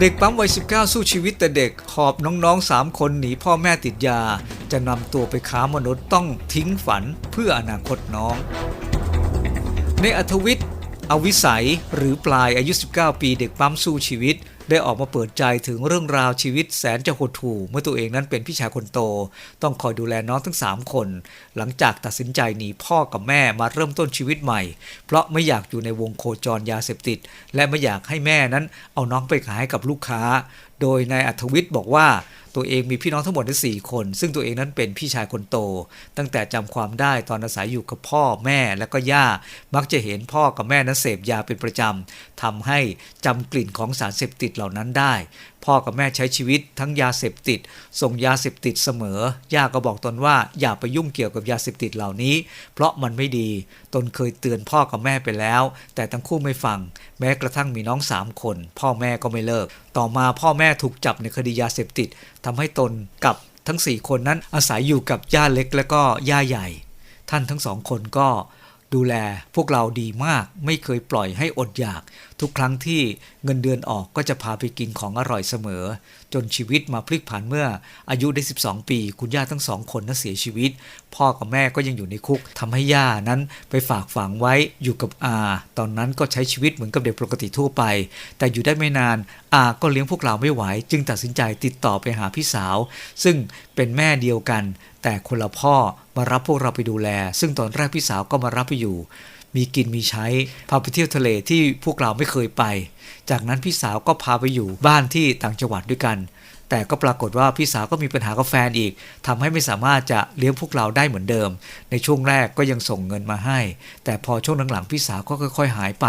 เด็กปั๊มวัย 19 สู้ชีวิตแต่เด็กหอบน้องๆ 3 คนหนีพ่อแม่ติดยา จะนำตัวไปค้ามนุษย์ต้องทิ้งฝันเพื่ออนาคตน้อง ในอัธวิทย์อวิสัยหรือปลายอายุ 19 ปีเด็กปั๊มสู้ชีวิต ได้ออกมาเปิดใจถึงเรื่องราวชีวิตแสนจะหดหู่เมื่อตัวเองนั้นเป็นพี่ชายคนโต ต้องคอยดูแลน้องทั้ง 3 คน หลังจากตัดสินใจหนีพ่อกับแม่มาเริ่มต้นชีวิตใหม่ เพราะไม่อยากอยู่ในวงโคจรยาเสพติด และไม่อยากให้แม่นั้นเอาน้องไปขายให้กับลูกค้าโดยนายอัธวิทย์บอกว่าตัวเองมีพี่น้องทั้งหมดถึง4คน ซึ่งตัวเองนั้นเป็นพี่ชายคนโต ตั้งแต่จำความได้ตอนอาศัยอยู่กับพ่อแม่และก็ย่า มักจะเห็นพ่อกับแม่นั้นเสพยาเป็นประจำทำให้จำกลิ่นของสารเสพติดเหล่านั้นได้พ่อกับแม่ใช้ชีวิตทั้งยาเสพติด ส่งยาเสพติดเสมอย่าก็บอกตนว่าอย่าไปยุ่งเกี่ยวกับยาเสพติดเหล่านี้ เพราะมันไม่ดี ตนเคยเตือนพ่อกับแม่ไปแล้ว แต่ทั้งคู่ไม่ฟัง แม้กระทั่งมีน้องสามคน พ่อแม่ก็ไม่เลิก ต่อมาพ่อแม่ถูกจับในคดียาเสพติดทำให้ตนกับทั้ง 4 คนนั้นอาศัยอยู่กับย่าเล็กและก็ย่าใหญ่ ท่านทั้งสองคนก็ดูแลพวกเราดีมากไม่เคยปล่อยให้อดอยากทุกครั้งที่เงินเดือนออกก็จะพาไปกินของอร่อยเสมอ จนชีวิตมาพลิกผันเมื่ออายุได้ 12 ปี คุณย่าทั้งสองคนนั้นเสียชีวิต พ่อกับแม่ก็ยังอยู่ในคุกทำให้ย่านั้นไปฝากฝังไว้อยู่กับอา ตอนนั้นก็ใช้ชีวิตเหมือนกับเด็กปกติทั่วไป แต่อยู่ได้ไม่นานอาก็เลี้ยงพวกเราไม่ไหว จึงตัดสินใจติดต่อไปหาพี่สาว ซึ่งเป็นแม่เดียวกัน แต่คนละพ่อมารับพวกเราไปดูแล ซึ่งตอนแรกพี่สาวก็มารับไปอยู่ มีกินมีใช้ พาไปเที่ยวทะเลที่พวกเราไม่เคยไป จากนั้นพี่สาวก็พาไปอยู่บ้านที่ต่างจังหวัดด้วยกัน แต่ก็ปรากฏว่าพี่สาวก็มีปัญหากับแฟนอีกทำให้ไม่สามารถจะเลี้ยงพวกเราได้เหมือนเดิม ในช่วงแรกก็ยังส่งเงินมาให้ แต่พอช่วงหลังๆพี่สาวก็ค่อย ๆ หายไป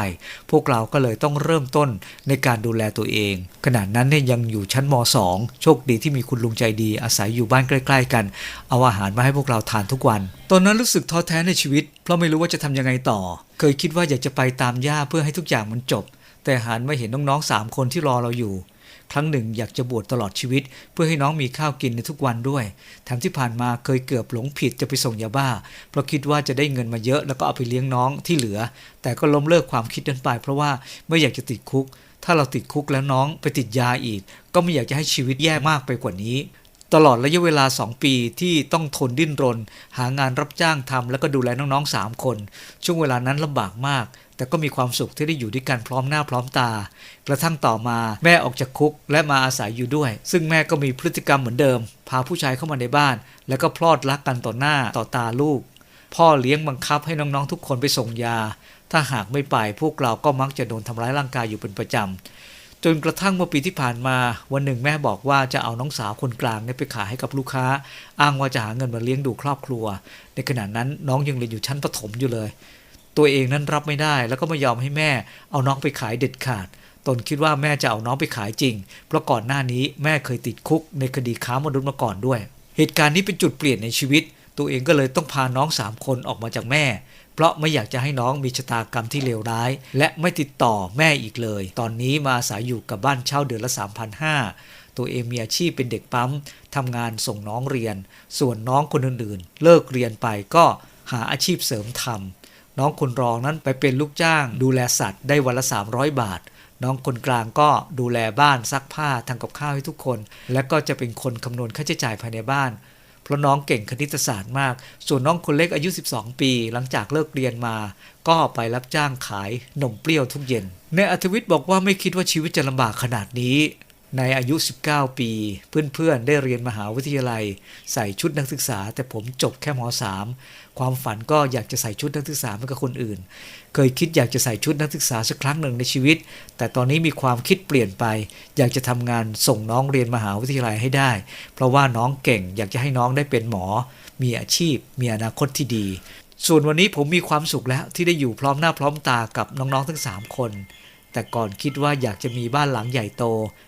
พวกเราก็เลยต้องเริ่มต้นในการดูแลตัวเอง ขณะนั้นเนี่ยยังอยู่ชั้นม .2 โชคดีที่มีคุณลุงใจดีอาศัยอยู่บ้านใกล้ๆ กัน เอาอาหารมาให้พวกเราทานทุกวัน ตอนนั้นรู้สึกท้อแท้ในชีวิต เพราะไม่รู้ว่าจะทำยังไงต่อ เคยคิดว่าอยากจะไปตามย่าเพื่อให้ทุกอย่างมันจบ แต่หันมาเห็นน้องๆสามคนที่รอเราอยู่ ครั้งหนึ่งอยากจะบวชตลอดชีวิต เพื่อให้น้องมีข้าวกินในทุกวันด้วยแถมที่ผ่านมาเคยเกือบหลงผิดจะไปส่งยาบ้า เพราะคิดว่าจะได้เงินมาเยอะแล้วก็เอาไปเลี้ยงน้องที่เหลือ แต่ก็ล้มเลิกความคิดนั้นไป เพราะว่าไม่อยากจะติดคุก ถ้าเราติดคุกแล้วน้องไปติดยาอีก ก็ไม่อยากจะให้ชีวิตแย่มากไปกว่านี้ ตลอดระยะเวลา 2 ปีที่ต้องทนดิ้นรน หางานรับจ้างทำแล้วก็ดูแลน้องๆ 3 คน ช่วงเวลานั้นลำบากมาก แต่ก็มีความสุขที่ได้อยู่ด้วยกันพร้อมหน้าพร้อมตา กระทั่งต่อมาแม่ออกจากคุกและมาอาศัยอยู่ด้วย ซึ่งแม่ก็มีพฤติกรรมเหมือนเดิม พาผู้ชายเข้ามาในบ้าน แล้วก็พลอดรักกันต่อหน้าต่อตาลูก พ่อเลี้ยงบังคับให้น้องๆ ทุกคนไปส่งยา ถ้าหากไม่ไปพวกเราก็มักจะโดนทำร้ายร่างกายอยู่เป็นประจำ จนกระทั่งเมื่อปีที่ผ่านมา วันหนึ่งแม่บอกว่าจะเอาน้องสาวคนกลางเนี่ยไปขายให้กับลูกค้า อ้างว่าจะหาเงินมาเลี้ยงดูครอบครัว ในขณะนั้นน้องยังเรียนอยู่ชั้นประถมอยู่เลย ตัวเองนั้นรับไม่ได้แล้วก็ไม่ยอมให้แม่ เอาน้องไปขายเด็ดขาด ตนคิดว่าแม่จะเอาน้องไปขายจริง เพราะก่อนหน้านี้แม่เคยติดคุกในคดีค้ามนุษย์มาก่อนด้วย เหตุการณ์นี้เป็นจุดเปลี่ยนในชีวิต ตัวเองก็เลยต้องพาน้องสามคนออกมาจากแม่ เพราะไม่อยากจะให้น้องมีชะตากรรมที่เลวร้าย และไม่ติดต่อแม่อีกเลย ตอนนี้มาอาศัยอยู่กับบ้านเช่าเดือนละ 3,500 ตัวเองมีอาชีพเป็นเด็กปั๊มทำงานส่งน้องเรียน ส่วนน้องคนอื่นๆ เลิกเรียนไปก็หาอาชีพเสริมทำน้องคนรองนั้นไปเป็นลูกจ้าง ดูแลสัตว์ได้วันละ 300 บาทน้องคนกลางก็ดูแลบ้านซักผ้าทำกับข้าวให้ทุกคน และก็จะเป็นคนคำนวณค่าใช้จ่ายภายในบ้าน เพราะน้องเก่งคณิตศาสตร์มาก ส่วนน้องคนเล็กอายุ 12 ปี หลังจากเลิกเรียนมา ก็ไปรับจ้างขายนมเปรี้ยวทุกเย็นในอัธวิทย์บอกว่าไม่คิดว่าชีวิตจะลำบากขนาดนี้ ในอายุ 19 ปี เพื่อนๆ ได้เรียนมหาวิทยาลัย ใส่ชุดนักศึกษา แต่ผมจบแค่ม .3 ความฝันก็อยากจะใส่ชุดนักศึกษาเหมือนกับคนอื่น เคยคิดอยากจะใส่ชุดนักศึกษาสักครั้งหนึ่งในชีวิต แต่ตอนนี้มีความคิดเปลี่ยนไป อยากจะทำงานส่งน้องเรียนมหาวิทยาลัยให้ได้ เพราะว่าน้องเก่งอยากจะให้น้องได้เป็นหมอ มีอาชีพ มีอนาคตที่ดี ส่วนวันนี้ผมมีความสุขแล้วที่ได้อยู่พร้อมหน้าพร้อมตากับน้องๆทั้ง 3 คน แต่ก่อนคิดว่าอยากจะมีบ้านหลังใหญ่โต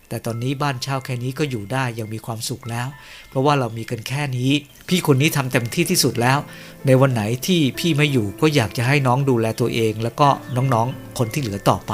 แต่ตอนนี้บ้านเช่าแค่นี้ก็อยู่ได้ยังมีความสุขแล้ว เพราะว่าเรามีกันแค่นี้ พี่คนนี้ทำเต็มที่ที่สุดแล้ว ในวันไหนที่พี่ไม่อยู่ก็อยากจะให้น้องดูแลตัวเอง แล้วก็น้องๆ คนที่เหลือต่อไป